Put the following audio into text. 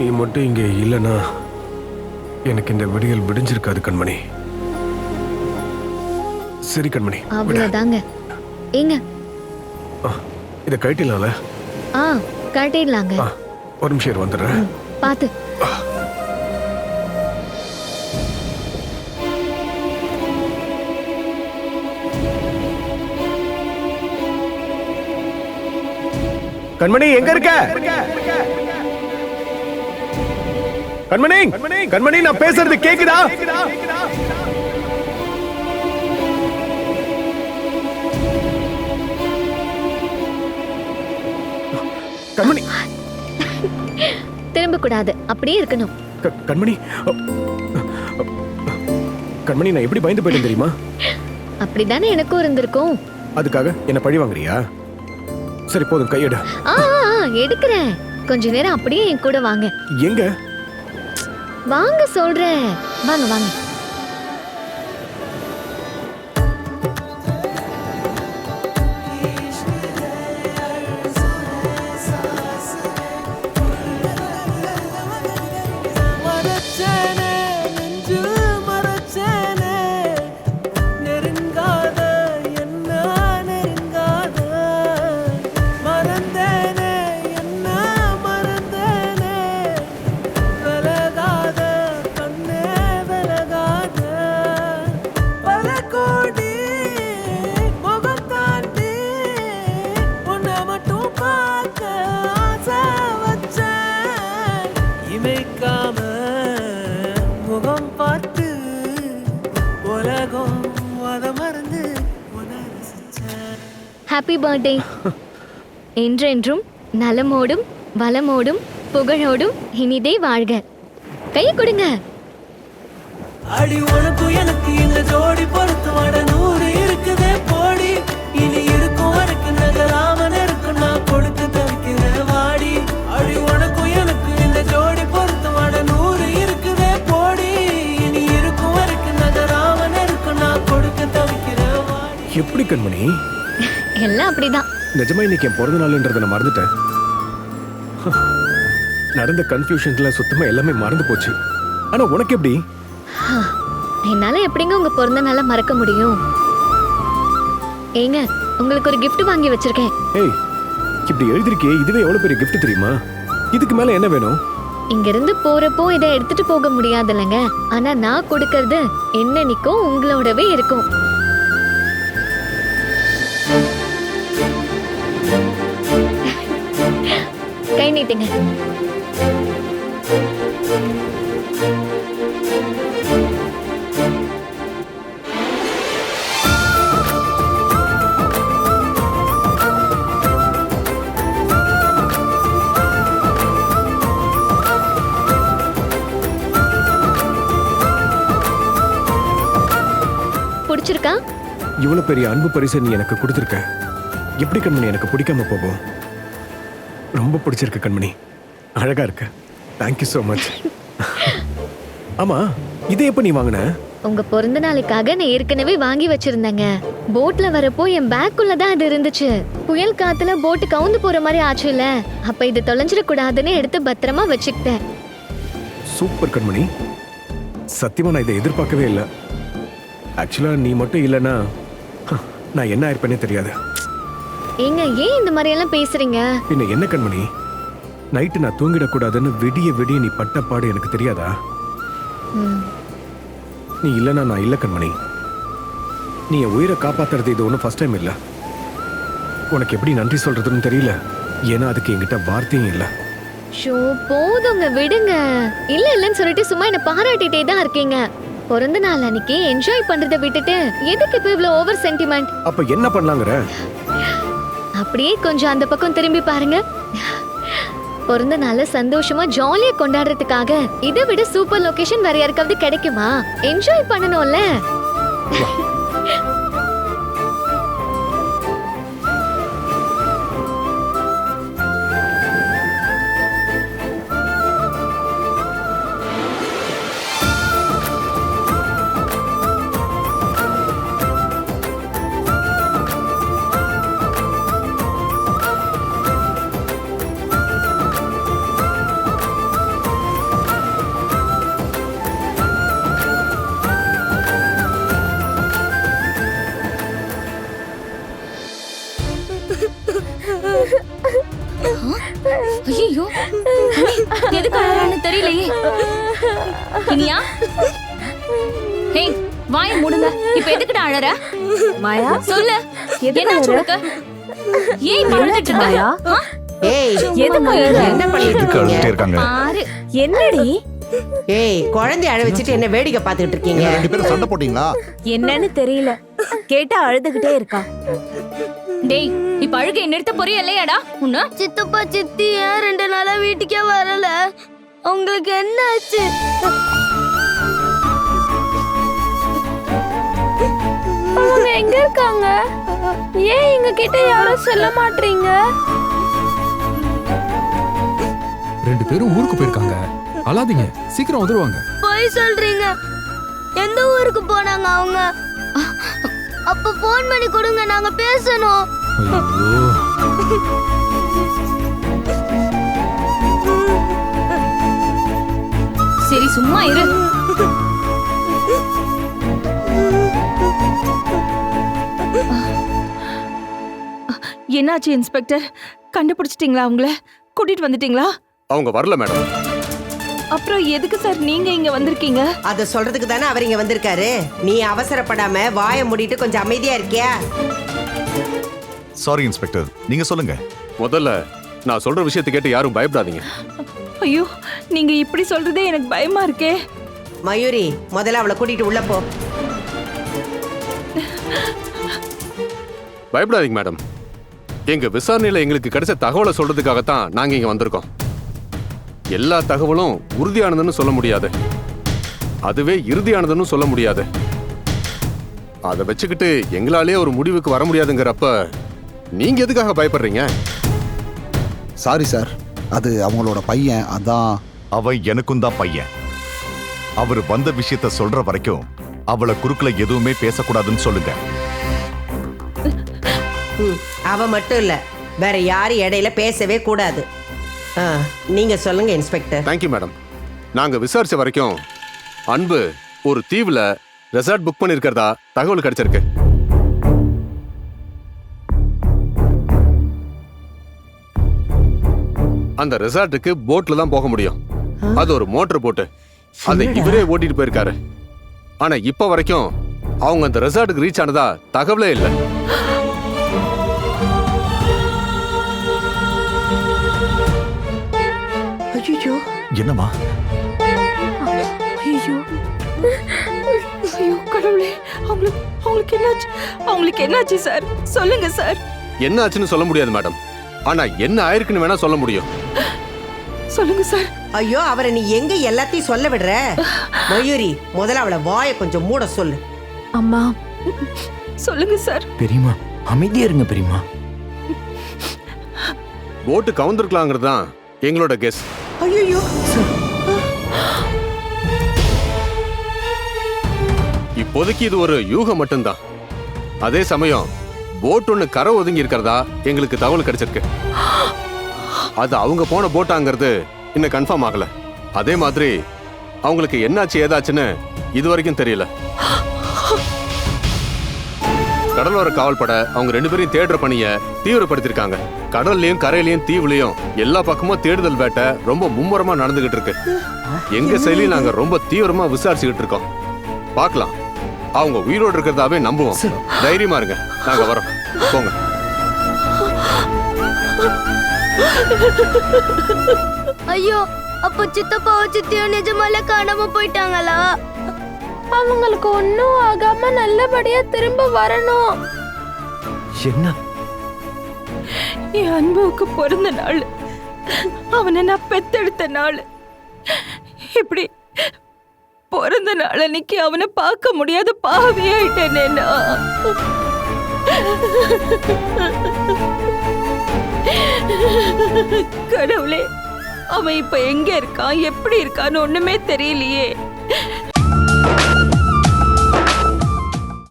நீ மட்டும் இங்கே இல்லைன்னா எனக்கு இந்த விடியல் விடிஞ்சிருக்காது கண்மணி. சரி கண்மணி விடு. அவ்வளவுதாங்க. ஏங்க? இதை கழட்டிடலாம்ல? ஆ கட்டிடலாங்க ஒரு நிமிஷம் வந்துடுறேன். பாத்து கண்மணி எங்க இருக்க? கண்மணி கண்மணி நான் பேசுறது கேக்குதா? கண்மணி. திரும்ப கூடாது அப்படியே இருக்கணும். கண்மணி கண்மணி நான் எப்படி பயந்து போயிட்டேன் தெரியுமா? அப்படிதானே எனக்கும் இருந்திருக்கும். அதுக்காக என்ன பழி வாங்குறியா? சரி போதும் கையெடு எடுக்கிறேன். கொஞ்ச நேரம் அப்படியே என் கூட வாங்க. எங்க? வாங்க சொல்றேன். வாங்க வாங்க. ஹாப்பி பர்த்டே என்றென்றும் நலமோடும் வளமோடும் புகழோடும் இனிதே வாழ்க. கையை கொடுங்க. அடி உனக்கு எனக்கு இந்த ஜோடி பொறுத்து வட நூறு இருக்குதே போடி. இனி இருக்கும் வரைக்கும் நகராம இருக்கும் நான் கொடுத்து தவிக்கிற வாடி. அடி உனக்கு எனக்கு இந்த ஜோடி பொறுத்து வட நூறு இருக்குதே போடி. இனி இருக்கும் வரைக்கும் நகராம இருக்கும் நான் கொடுக்க தவிக்கிற வாடி. எப்படி கண்மணி? எல்லாம் அப்படிதான். நிஜமா இன்னைக்கு என் பிறந்த நாள்ன்றதை நான் மறந்துட்டேன். நடந்த கன்ஃபியூஷன்ல சுத்தமா எல்லாமே மறந்து போச்சு. ஆனா உனக்கு எப்படி? என்னால எப்படிங்க உங்க பிறந்த நாளை மறக்க முடியும்? ஏங்க உங்களுக்கு ஒரு gift வாங்கி வச்சிருக்கேன். ஏய் இப்படி எழுதிருக்கே இதுவே எவ்வளவு பெரிய gift தெரியுமா? இதுக்கு மேல என்ன வேணும்? இங்க இருந்து போறப்போ இதை எடுத்துட்டு போக முடியாதுல்லங்க. ஆனா நான் கொடுக்கறது என்னன்னைக்கும் உங்களோடவே இருக்கும். கை நீட்டுங்க. பிடிச்சிருக்கா? இவ்வளவு பெரிய அன்பு பரிசு நீ எனக்கு கொடுத்துருக்க. எப்படி கண்மணி எனக்கு பிடிக்காம போகும்? ரொம்ப பிடிச்சிருக்கு கண்மணி. அழகா இருக்க. தேங்க்யூ ஸோ மச் ஆமா இதை எப்ப நீ வாங்கின? உங்க பிறந்த நாளுக்காக நான் ஏற்கனவே வாங்கி வச்சிருந்தேங்க. போட்ல வரப்போ என் பேக்குள்ள தான் அது இருந்துச்சு. புயல் காத்துல போட்டு கவுந்து போற மாதிரி ஆச்சுல்ல அப்ப இது தொலைஞ்சிடக் கூடாதுன்னு எடுத்து பத்திரமா வச்சுக்கிட்டேன். சூப்பர் கண்மணி. சத்தியமா நான் இதை எதிர்பார்க்கவே இல்லை. ஆக்சுவலா நீ மட்டும் இல்லைன்னா நான் என்ன ஆயிருப்பேனே தெரியாது. ஏங்க ஏன் இந்த மாதிரி எல்லாம் பேசுறீங்க? பின்ன என்ன கண்மணி? நைட்டு நான் தூங்கிடக்கூடாதுன்னு விடிய விடிய நீ பட்ட பாடு எனக்கு தெரியாதா? நீ இல்லைன்னா நான் இல்லை கண்மணி. நீ என் உயிரை காப்பாத்துறது இது ஒன்றும் ஃபர்ஸ்ட் டைம் இல்லை. உனக்கு எப்படி நன்றி சொல்றதுன்னு தெரியல. ஏன்னா அதுக்கு என்கிட்ட வார்த்தையும் இல்லை. ஷோ போதுங்க விடுங்க. இல்ல இல்லன்னு சொல்லிட்டு சும்மா என்ன பாராட்டிட்டே தான் இருக்கீங்க. பிறந்த நாள் அன்னைக்கு என்ஜாய் பண்றதை விட்டுட்டு எதுக்கு இப்ப இவ்வளவு ஓவர் சென்டிமெண்ட் அப்ப என்ன பண்ணலாங்கிற? அப்படியே கொஞ்சம் அந்த பக்கம் திரும்பி பாருங்க. பிறந்த நாள சந்தோஷமா ஜாலியா கொண்டாடுறதுக்காக இதை விட சூப்பர் லொகேஷன் வேற யாருக்காவது கிடைக்குமா? என்ஜாய் பண்ணணும்ல. ஐயோ எதுக்கு அழறான்னு தெரியலையே. இனியா? ஹேய் வாய மூடுங்க. இப்ப எதுக்குடா அழற? மாயா? சொல்லு. என்ன சொல்லுங்க ஏன் இப்ப அழுதுட்டு இருக்க? ஏய் எதுக்கு? என்ன பண்ணிட்டு இருக்கீங்க. பாரு. என்னடி? ஏய் குழந்தைய அழ வச்சுட்டு என்ன வேடிக்கை பார்த்துட்டு இருக்கீங்க? ரெண்டு பேரும் சண்டை போட்டீங்களா? என்னன்னு தெரியல. கேட்டா அழுதுகிட்டே இருக்கா. டேய் இப்ப அழுகையை நிறுத்த போறியா இல்லையாடா? உன்ன? சித்தப்பா சித்தி ஏன் ரெண்டு நாளா வீட்டுக்கே வரல? உங்களுக்கு என்ன ஆச்சு? அவங்க எங்க இருக்காங்க? ஏன் எங்க கிட்ட யாரும் சொல்ல மாட்டீங்க? ரெண்டு பேரும் ஊருக்கு போயிருக்காங்க. அழாதீங்க சீக்கிரம் வந்துருவாங்க. போய் சொல்றீங்க. எந்த ஊருக்கு போனாங்க அவங்க? அப்ப போன் பண்ணி கொடுங்க நாங்க பேசணும். சரி சும்மா இரு. என்னாச்சு இன்ஸ்பெக்டர்? கண்டுபிடிச்சிட்டீங்களா அவங்கள? கூட்டிட்டு வந்துட்டீங்களா? அவங்க வரல மேடம். அப்புறம் எதுக்கு சார் நீங்க இங்க வந்திருக்கீங்க? அத சொல்றதுக்கு தானே அவர் இங்க வந்திருக்காரு. நீ அவசரப்படாம வாயை மூடிட்டு கொஞ்சம் அமைதியா இருக்கியா? சாரி இன்ஸ்பெக்டர் நீங்க சொல்லுங்க. முதல்ல நான் சொல்ற விஷயத்தை கேட்டு யாரும் பயப்படாதீங்க. ஐயோ நீங்க இப்படி சொல்றதே எனக்கு பயமா இருக்கே. மயூரி முதல்ல அவளை கூட்டிட்டு உள்ள போ. பயப்படாதீங்க மேடம். எங்க விசாரணையில எங்களுக்கு கிடைச்ச தகவலை சொல்றதுக்காகத்தான் நாங்க இங்க வந்திருக்கோம். எல்லா தகவலும் உறுதியானதுன்னு சொல்ல முடியாது. அதுவே இறுதியானதுன்னு சொல்ல முடியாது. அதை வச்சுக்கிட்டு எங்களாலே ஒரு முடிவுக்கு வர முடியாதுங்கிறப்ப நீங்க எதுக்காக பயப்படுறீங்க? சாரி சார் அது அவங்களோட பையன் அதான். அவன் எனக்கும் தான் பையன். அவர் வந்த விஷயத்த சொல்ற வரைக்கும் அவளை குறுக்குல எதுவுமே பேசக்கூடாதுன்னு சொல்லுங்க. ம், அவ மட்டும் இல்ல. வேற யாரும் இடையில பேசவே கூடாது. நீங்க சொல்லுங்க இன்ஸ்பெக்டர். தேங்க்யூ மேடம் நாங்க விசாரிச்ச வரைக்கும் அன்பு ஒரு தீவுல ரெசார்ட் புக் பண்ணிருக்கிறதா தகவல் கிடைச்சிருக்கு. அந்த ரெசார்ட்டுக்கு போட்ல தான் போக முடியும். அது ஒரு மோட்டர் போட்டு அதை இவரே ஓட்டிட்டு போயிருக்காரு. ஆனா இப்ப வரைக்கும் அவங்க அந்த ரெசார்ட்டுக்கு ரீச் ஆனதா தகவலே இல்லை. ஐயோ என்னம்மா? ஐயோ ஐயோ கடவுளே. அவங்களுக்கு அவங்களுக்கு என்னாச்சு? அவங்களுக்கு என்னாச்சு சார்? சொல்லுங்க சார். என்ன ஆச்சுன்னு சொல்ல முடியாது மேடம். ஆனா என்ன ஆயிருக்குன்னு வேணா சொல்ல முடியும். சொல்லுங்க சார். ஐயோ அவரை நீ எங்க எல்லாத்தையும் சொல்ல விடுற? மயூரி முதல்ல அவளை வாயை கொஞ்சம் மூட சொல்லு. அம்மா சொல்லுங்க சார். பெரியமா அமைதியா இருங்க பெரியமா போட்டு கவுந்திருக்கலாங்கிறது தான் எங்களோட கெஸ் ஐயோ இப்போதைக்கு இது ஒரு யூகம் மட்டும்தான். அதே சமயம் போட் ஒண்ணு கரை ஒதுங்கி இருக்கிறதா எங்களுக்கு தகவல் கிடைச்சிருக்கு. அது அவங்க போன போட்டாங்கிறது இன்னும் கன்ஃபார்ம் ஆகல. அதே மாதிரி அவங்களுக்கு என்னாச்சு ஏதாச்சுன்னு இது வரைக்கும் தெரியல. கடலோர காவல்படை அவங்க ரெண்டு பேரையும் தேடுற பணிய தீவிரப்படுத்திருக்காங்க கடல்லையும் கரையிலையும் தீவுலையும் எல்லா பக்கமும் தேடுதல் வேட்டை ரொம்ப மும்முரமா நடந்துகிட்டு இருக்கு. எங்க செயலையும் நாங்க ரொம்ப தீவிரமா விசாரிச்சுக்கிட்டு இருக்கோம். பார்க்கலாம். அவங்க உயிரோடு இருக்கிறதாவே நம்புவோம். தைரியமா இருங்க. நாங்க வரோம். போங்க. ஐயோ அப்போ சித்தப்பாவோ சித்தியோ நிஜமால காணாம போயிட்டாங்களா? அவங்களுக்கு ஒன்னும் ஆகாம நல்லபடியா திரும்ப வரணும். என்ன? என் அன்புவுக்கு பிறந்த நாள். அவனை நான் பெத்தெடுத்த நாள். இப்படி பிறந்த நாள் அன்னைக்கு அவனை பார்க்க முடியாத பாவியாயிட்டேனே நான். கடவுளே அவன் இப்ப எங்க இருக்கான்? எப்படி இருக்கான்னு ஒண்ணுமே தெரியலையே.